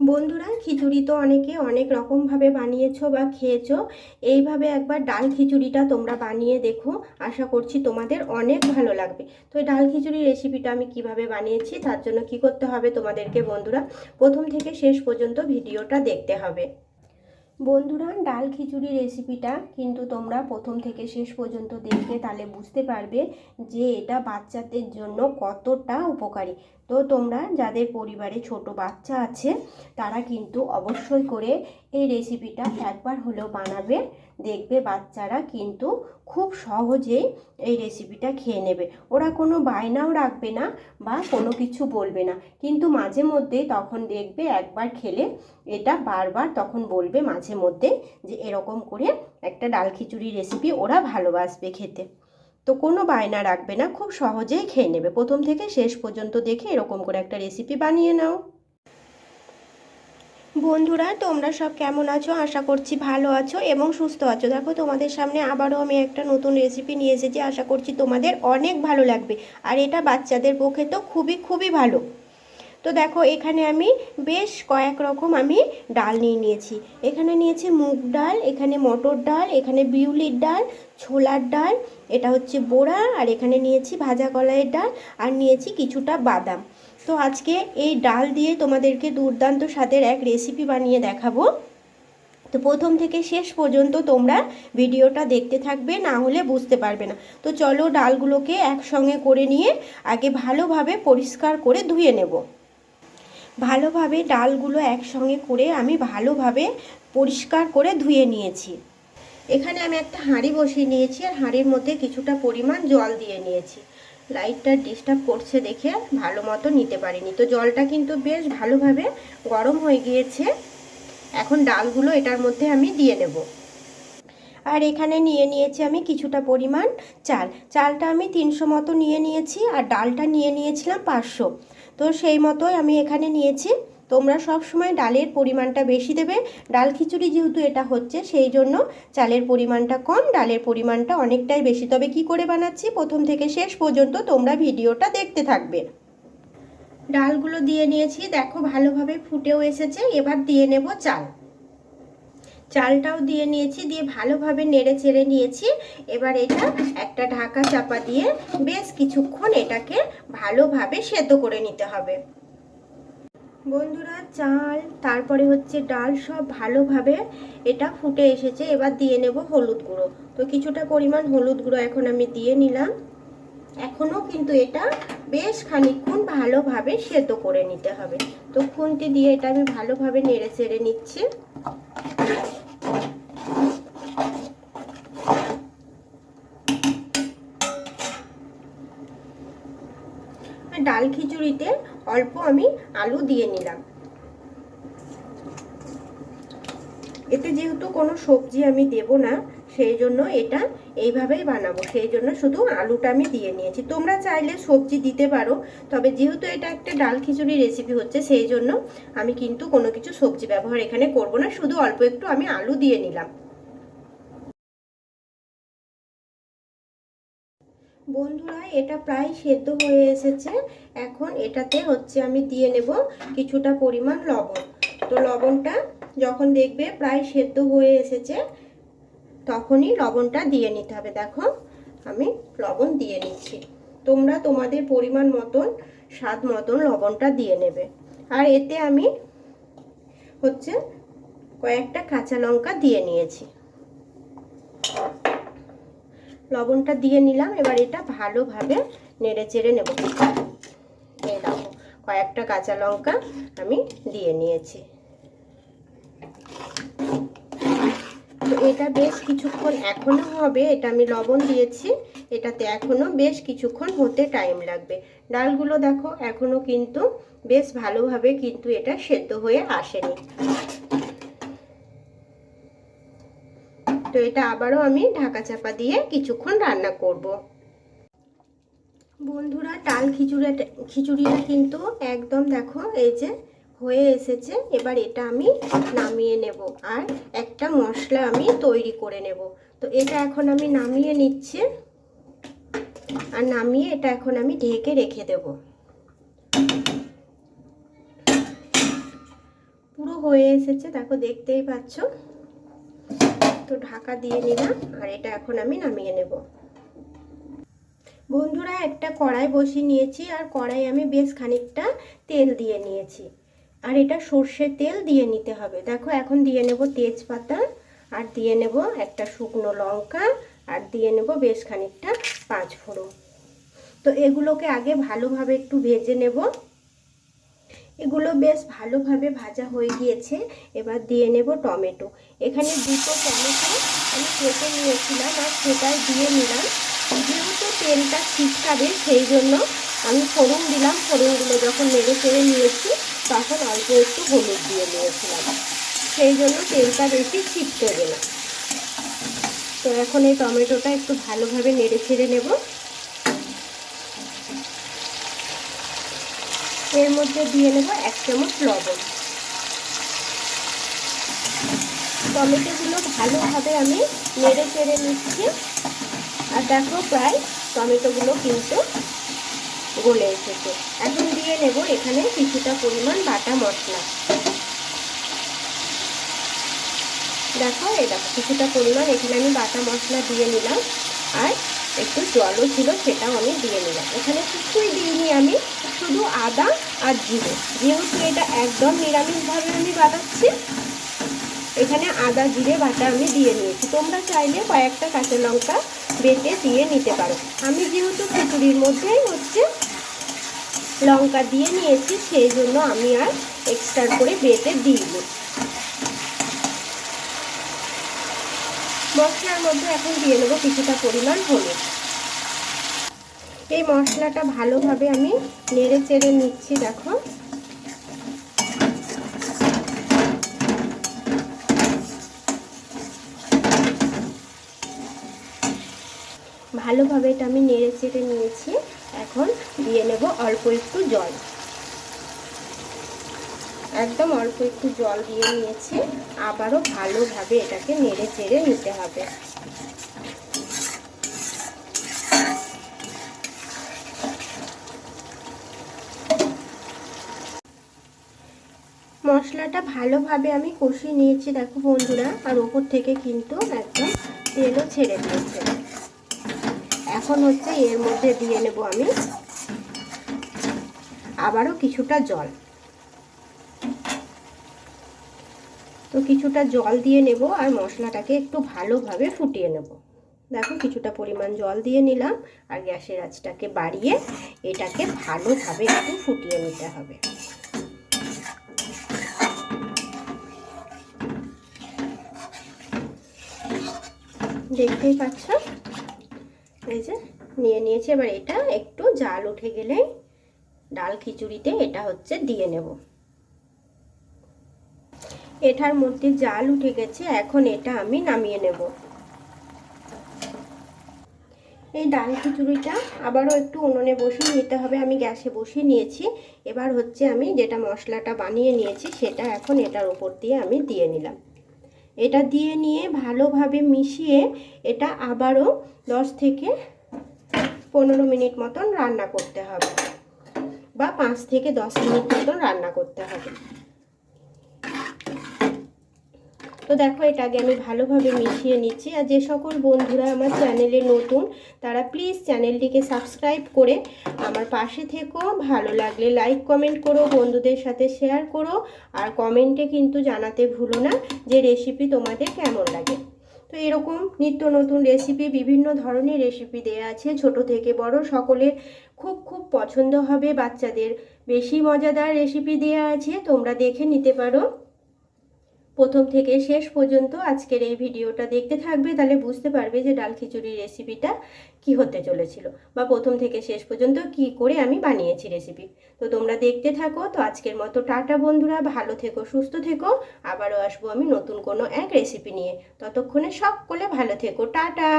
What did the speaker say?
বন্ধুরা, খিচুড়ি তো অনেকে অনেক রকমভাবে বানিয়েছো বা খেয়েছো। এইভাবে একবার ডাল খিচুড়িটা তোমরা বানিয়ে দেখো। আশা করছি তোমাদের অনেক ভালো লাগবে। তো এই ডাল খিচুড়ি রেসিপিটা আমি কীভাবে বানিয়েছি, তার জন্য কি করতে হবে তোমাদেরকে বন্ধুরা, প্রথম থেকে শেষ পর্যন্ত ভিডিওটা দেখতে হবে। বন্ধুরা, ডাল খিচুড়ি রেসিপিটা কিন্তু তোমরা প্রথম থেকে শেষ পর্যন্ত দেখবে, তাহলে বুঝতে পারবে যে এটা বাচ্চাদের জন্য কতটা উপকারী। তো তোমরা, যাদের পরিবারে ছোট বাচ্চা আছে, তারা কিন্তু অবশ্যই করে এই রেসিপিটা একবার হলেও বানাবে। দেখবে বাচ্চারা কিন্তু খুব সহজেই এই রেসিপিটা খেয়ে নেবে। ওরা কোনো বায়নাও রাখবে না বা কোনো কিছু বলবে না। কিন্তু মাঝে মধ্যে তখন দেখবে একবার খেলে এটা বারবার তখন বলবে মাঝে মধ্যে যে এরকম করে একটা ডাল খিচুড়ি রেসিপি ওরা ভালোবাসবে খেতে। তো কোনো বায়না রাখবে না, খুব সহজেই খেয়ে নেবে। প্রথম থেকে শেষ পর্যন্ত দেখে এরকম করে একটা রেসিপি বানিয়ে নাও। বন্ধুরা, তোমরা সব কেমন আছো? আশা করছি ভালো আছো এবং সুস্থ আছো। দেখো, তোমাদের সামনে আবারও আমি একটা নতুন রেসিপি নিয়ে এসেছি। আশা করছি তোমাদের অনেক ভালো লাগবে। আর এটা বাচ্চাদের পক্ষে তো খুবই খুবই ভালো। তো দেখো, এখানে আমি বেশ কয়েক রকম আমি ডাল নিয়ে নিয়েছি। এখানে নিয়েছি মুগ ডাল, এখানে মটর ডাল, এখানে বিউলির ডাল, ছোলার ডাল, এটা হচ্ছে বোড়া, আর এখানে নিয়েছি ভাজা কলাইয়ের ডাল, আর নিয়েছি কিছুটা বাদাম। তো আজকে এই ডাল দিয়ে তোমাদেরকে দুর্দান্ত স্বাদের এক রেসিপি বানিয়ে দেখাবো। তো প্রথম থেকে শেষ পর্যন্ত তোমরা ভিডিওটা দেখতে থাকবে, না হলে বুঝতে পারবে না। তো চলো ডালগুলোকে একসঙ্গে করে নিয়ে আগে ভালোভাবে পরিষ্কার করে ধুয়ে নেব। ভালোভাবে ডালগুলো একসঙ্গে করে আমি ভালোভাবে পরিষ্কার করে ধুয়ে নিয়েছি। এখানে আমি একটা হাঁড়ি বসিয়ে নিয়েছি আর হাঁড়ির মধ্যে কিছুটা পরিমাণ জল দিয়ে নিয়েছি। লাইটটা ডিস্টার্ব করছে দেখে ভালো মতো নিতে পারিনি। তো জলটা কিন্তু বেশ ভালোভাবে গরম হয়ে গিয়েছে। এখন ডালগুলো এটার মধ্যে আমি দিয়ে নেব। আর এখানে নিয়ে নিয়েছি আমি কিছুটা পরিমাণ চাল। চালটা আমি তিনশো মতো নিয়ে নিয়েছি আর ডালটা নিয়ে নিয়েছিলাম পাঁচশো। তো সেই মতোই আমি এখানে নিয়েছি। তোমরা সব সময় ডালের পরিমাণটা বেশি দেবে। ডাল খিচুড়ি যেহেতু এটা হচ্ছে, সেই জন্য চালের পরিমাণটা কম, ডালের পরিমাণটা অনেকটাই বেশি। তবে কি করে বানাচ্ছি? প্রথম থেকে শেষ পর্যন্ত তোমরা ভিডিওটা দেখতে থাকবে। ডালগুলো দিয়ে নিয়েছি, দেখো ভালোভাবে ফুটেও এসেছে। এবার দিয়ে নেব চাল। চালটাও দিয়ে নিয়েছি, দিয়ে ভালোভাবে নেড়ে চেড়ে নিয়েছি। এবার এটা একটা ঢাকা চাপা দিয়ে বেশ কিছুক্ষণ এটাকে ভালোভাবে সেদ্ধ করে নিতে হবে। বন্ধুরা, চাল, তারপরে হচ্ছে ডাল সব ভালোভাবে এটা ফুটে এসেছে। এবার দিয়ে নেব হলুদ গুঁড়ো। তো কিছুটা পরিমাণ হলুদ গুঁড়ো এখন আমি দিয়ে নিলাম। এখনও কিন্তু এটা বেশ খানিক্ষণ ভালোভাবে সেদ্ধ করে নিতে হবে। তো খুন্তি দিয়ে এটা আমি ভালোভাবে নেড়ে চেড়ে নিচ্ছি। ডাল খিচুড়িতে অল্প আমি আলু দিয়ে নিলাম। এতে যেহেতু কোনো সবজি আমি দেব না, সেই জন্য এটা এইভাবেই বানাবো। সেই জন্য শুধু আলুটা আমি দিয়ে নিয়েছি। তোমরা চাইলে সবজি দিতে পারো, তবে যেহেতু এটা একটা ডাল খিচুড়ি রেসিপি হচ্ছে, সেই জন্য আমি কিন্তু কোনো কিছু সবজি ব্যবহার এখানে করব না। শুধু অল্প একটু আমি আলু দিয়ে নিলাম। বন্ধুরা, এটা প্রায় সেদ্ধ হয়ে এসেছে। এখন এটাতে হচ্ছে আমি দিয়ে নেব কিছুটা পরিমাণ লবণ। তো লবণটা যখন দেখবে প্রায় সেদ্ধ হয়ে এসেছে, তখনই লবণটা দিয়ে নিতে হবে। দেখো, আমি লবণ দিয়ে নিচ্ছি। তোমরা তোমাদের পরিমাণ মতন, স্বাদ মতন লবণটা দিয়ে নেবে। আর এতে আমি হচ্ছে কয়েকটা কাঁচা লঙ্কা দিয়ে নিয়েছি। লবণটা দিয়ে নিলাম, এবার এটা ভালোভাবে নেড়ে চেড়ে নেব। এই দেখো, কয়েকটা কাঁচা লঙ্কা আমি দিয়ে নিয়েছি। এটা বেশ কিছুক্ষণ এখনও হবে, এটা আমি লবণ দিয়েছি, এটাতে এখনও বেশ কিছুক্ষণ হতে টাইম লাগবে। ডালগুলো দেখো এখনও কিন্তু বেশ ভালোভাবে কিন্তু এটা সেদ্ধ হয়ে আসেনি। তো এটা আবারও আমি ঢাকা চাপা দিয়ে কিছুক্ষণ রান্না করব। বন্ধুরা, ডাল খিচুড়িটা খিচুড়িটা কিন্তু একদম দেখো এই যে হয়ে এসেছে। এবার এটা আমি নামিয়ে নেব আর একটা মশলা আমি তৈরি করে নেব। তো এটা এখন আমি নামিয়ে নিচ্ছি আর নামিয়ে এটা এখন আমি ঢেকে রেখে দেব। পুরো হয়ে এসেছে, দেখো দেখতেই পাচ্ছ। তো ঢাকা দিয়ে নিলাম, আর এটা এখন আমি নামিয়ে নেব। বন্ধুরা, একটা কড়াই বসিয়ে নিয়েছি, আর কড়াই আমি বেশ খানিকটা তেল দিয়ে নিয়েছি। আর এটা সর্ষের তেল দিয়ে নিতে হবে। দেখো, এখন দিয়ে নেব তেজপাতা, আর দিয়ে নেব একটা শুকনো লঙ্কা, আর দিয়ে নেব বেশ খানিকটা পাঁচ ফোড়ন তো এগুলোকে আগে ভালোভাবে একটু ভেজে নেব। এগুলো বেশ ভালোভাবে ভাজা হয়ে গিয়েছে। এবার দিয়ে নেব টমেটো। এখানে দুটো টমেটো আমি কেটে নিয়েছিলাম আর সেটাই দিয়ে নিলাম। যেহেতু তেলটা ছিটকাবে সেই জন্য আমি ফোড়ন দিলাম। ফোড়নগুলো যখন নেড়ে চেড়ে নিয়েছি, তখন অল্প একটু হলুদ দিয়ে নিয়েছিলাম। সেই জন্য তেলটা বেশি ছিটকে না তো এখন এই টমেটোটা একটু ভালোভাবে নেড়ে ছেড়ে নেব। এর মধ্যে দিয়ে নেব এক চামচ লবণ। টমেটোগুলো ভালোভাবে আমি নেড়ে চেড়ে নিচ্ছি। আর দেখো প্রায় টমেটোগুলো কিন্তু গলে এসেছে। এখন দিয়ে নেব এখানে কিছুটা পরিমাণ বাটা মশলা। দেখো দেখো, কিছুটা পরিমাণ এখানে আমি বাটা মশলা দিয়ে নিলাম। আর একটু জলও ছিল, সেটাও আমি দিয়ে নিলাম। এখানে কিছুই দিইনি আমি, শুধু আদা আর জিরে। যেহেতু এটা একদম নিরামিষভাবে আমি বানাচ্ছি, এখানে আদা, জিরে, বাটা আমি দিয়ে নিয়েছি। তোমরা চাইলে কয়েকটা কাঁচা লঙ্কা বেটে দিয়ে নিতে পারো। আমি যেহেতু খিচুড়ির মধ্যেই হচ্ছে লঙ্কা দিয়ে নিয়েছি, সেই জন্য আমি আর এক্সট্রা করে বেটে দিইনি। মশলার মধ্যে এখন দিয়ে নেব কিছুটা পরিমাণ হলুদ। এই মশলাটা ভালোভাবে আমি নেড়ে চেড়ে নিচ্ছি, দেখো। ভালোভাবে এটা আমি নেড়ে চেড়ে নিয়েছি। এখন দিয়ে নেব অল্প একটু জল। একদম অল্প একটু জল দিয়ে নিয়েছি, আবারও ভালোভাবে এটাকে নেড়ে চেড়ে নিতে হবে। মশলাটা ভালোভাবে আমি কষিয়ে নিয়েছি, দেখো বন্ধুরা, আর ওপর থেকে কিন্তু একদম তেলও ছেড়ে দিয়েছে। এখন হচ্ছে এর মধ্যে দিয়ে নেব আমি আবারও কিছুটা জল। তো কিছুটা জল দিয়ে নেব আর মশলাটাকে একটু ভালোভাবে ফুটিয়ে নেব। দেখো কিছুটা পরিমাণ জল দিয়ে নিলাম আর গ্যাসের আঁচটাকে বাড়িয়ে এটাকে ভালোভাবে একটু ফুটিয়ে নিতে হবে। দেখতেই পাচ্ছ? এই যে নিয়ে নিয়েছি, এবার এটা একটু জাল উঠে গেলেই ডাল খিচুড়িতে এটা হচ্ছে দিয়ে নেব। এটার মধ্যে জাল উঠে গেছে, এখন এটা আমি নামিয়ে নেব। এই ডাল খিচুড়িটা আবারও একটু উনুনে বসিয়ে নিতে হবে, আমি গ্যাসে বসিয়ে নিয়েছি। এবার হচ্ছে আমি যেটা মশলাটা বানিয়ে নিয়েছি, সেটা এখন এটার উপর দিয়ে আমি দিয়ে নিলাম। এটা দিয়ে নিয়ে ভালোভাবে মিশিয়ে এটা আবারও দশ থেকে পনেরো মিনিট মতন রান্না করতে হবে, বা পাঁচ থেকে দশ মিনিট মতন রান্না করতে হবে। তো দেখো এটাকে আমি ভালোভাবে মিশিয়ে নিচ্ছি। আর যে সকল বন্ধুরা আমার চ্যানেলে নতুন, তারা প্লিজ চ্যানেলটিকে সাবস্ক্রাইব করে আমার পাশে থেকো। ভালো লাগলে লাইক, কমেন্ট করো, বন্ধুদের সাথে শেয়ার করো। আর কমেন্টে কিন্তু জানাতে ভুলো না যে রেসিপি তোমাদের কেমন লাগে। তো এরকম নিত্য নতুন রেসিপি, বিভিন্ন ধরনের রেসিপি দেওয়া আছে। ছোট থেকে বড় সকলের খুব খুব পছন্দ হবে। বাচ্চাদের বেশি মজাদার রেসিপি দেওয়া আছে। তোমরা দেখে নিতে পারো। প্রথম থেকে শেষ পর্যন্ত আজকের এই ভিডিওটা দেখতে থাকবে, তাহলে বুঝতে পারবে যে ডাল খিচুড়ির রেসিপিটা কি হতে চলেছিল বা প্রথম থেকে শেষ পর্যন্ত কি করে আমি বানিয়েছি রেসিপি তো তোমরা দেখতে থাকো, তো আজকের মতো টাটা বন্ধুরা, ভালো থেকো, সুস্থ থেকো, আবারও আসব আমি নতুন কোনো এক রেসিপি নিয়ে। ততক্ষণে সকলে ভালো থেকো, টাটা!